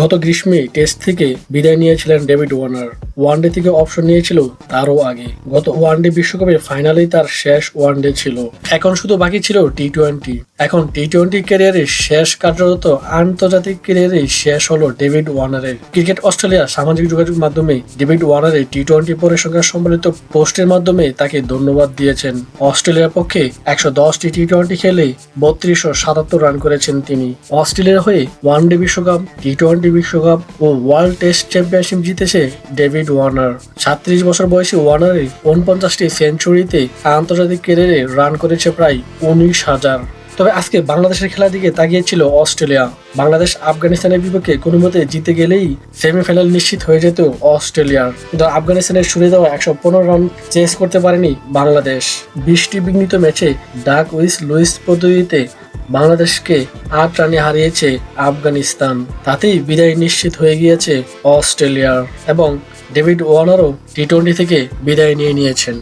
গত গ্রীষ্মে টেস্ট থেকে বিদায় নিয়েছিলেন ডেভিড ওয়ার্নার। ওয়ানডে থেকে অপশন নিয়েছিল তারও আগে। গত ওয়ানডে বিশ্বকাপের ফাইনালেই তার শেষ ওয়ানডে ছিল। এখন শুধু বাকি ছিল টি টোয়েন্টি এখন টি টোয়েন্টি ক্যারিয়ারের শেষ কার্যরত আন্তর্জাতিক ক্যারিয়ারে শেষ হলো ডেভিড ওয়ার্নারের। ক্রিকেট অস্ট্রেলিয়া সামাজিক যোগাযোগ মাধ্যমে ডেভিড ওয়ার্নারের টি টোয়েন্টি পরিসংখ্যান সম্বলিত পোস্টের মাধ্যমে তাকে ধন্যবাদ দিয়েছেন। অস্ট্রেলিয়ার পক্ষে একশো দশটি টি টোয়েন্টি খেলে বত্রিশশো সাতাত্তর রান করেছেন তিনি। অস্ট্রেলিয়ার হয়ে ওয়ানডে বিশ্বকাপ টি টোয়েন্টি বিশ্বকাপ ও ওয়ার্ল্ড টেস্ট চ্যাম্পিয়নশিপ জিতেছে ডেভিড ওয়ার্নার। সাতত্রিশ বছর বয়সী ওয়ার্নারের উনপঞ্চাশটি সেঞ্চুরিতে আন্তর্জাতিক ক্যারিয়ারে রান করেছে প্রায় উনিশ হাজার। তবে আজকে বাংলাদেশের খেলার দিকে তাকিয়েছিল অস্ট্রেলিয়া। বাংলাদেশ আফগানিস্তানের বিপক্ষে কোনো মতে জিতে গেলেই সেমিফাইনাল নিশ্চিত হয়ে যেত অস্ট্রেলিয়ার। কিন্তু আফগানিস্তানের শুরু দেওয়া একশো পনেরো রান চেস করতে পারেনি বাংলাদেশ। বৃষ্টি বিঘ্নিত ম্যাচে ডাক উইস লুইস পদ্ধতিতে বাংলাদেশকে আট রানে হারিয়েছে আফগানিস্তান। তাতেই বিদায় নিশ্চিত হয়ে গিয়েছে অস্ট্রেলিয়ার এবং ডেভিড ওয়ার্নারও টি টোয়েন্টি থেকে বিদায় নিয়ে নিয়েছেন।